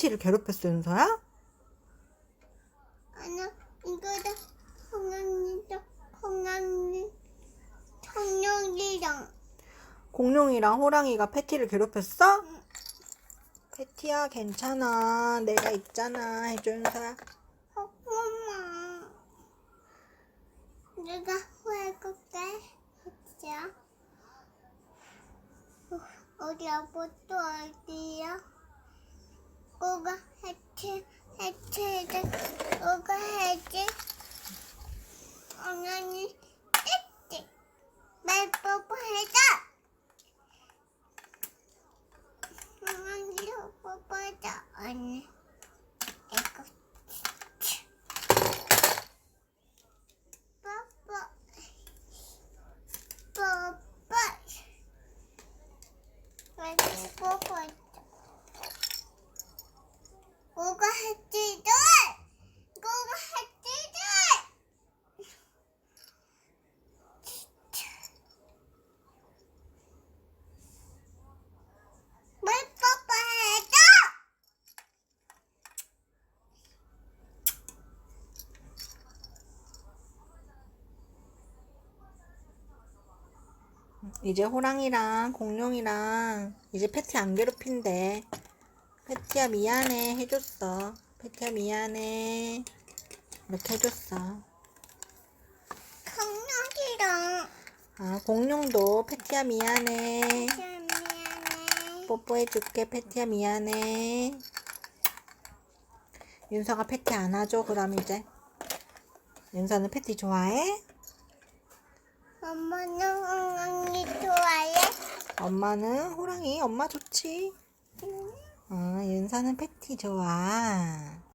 패티를 괴롭혔어, 윤서야? 아니야, 이거다. 공룡이다. 공룡이. 청룡이랑. 공룡이랑 호랑이가 패티를 괴롭혔어? 패티야, 괜찮아. 내가 있잖아. 해줘, 윤서야. 엄마. 내가 후회할게. 했죠? 어디 아버도 어디야? 뭐가 해체, 해체돼. 뭐가 해체? 엉덩이 띡띡. 말 뽀뽀 해줘. 엉덩이 뽀뽀 해줘. 언니. 이거. 뽀뽀. 뽀뽀. 왜 뽀뽀했죠? 뭐가 했지들? 뭐가 했지들? 왜 뽀뽀해줘? 이제 호랑이랑 공룡이랑 이제 패티 안 괴롭힌대. 패티야 미안해 해줬어. 패티야 미안해. 이렇게 해줬어. 강력이랑 아 공룡도 패티야 미안해. 미안해. 뽀뽀해줄게 패티야 미안해. 윤서가 패티 안아줘 그럼 이제. 윤서는 패티 좋아해? 엄마는? 엄마는 호랑이 엄마 좋지. 아 윤서는 패티 좋아.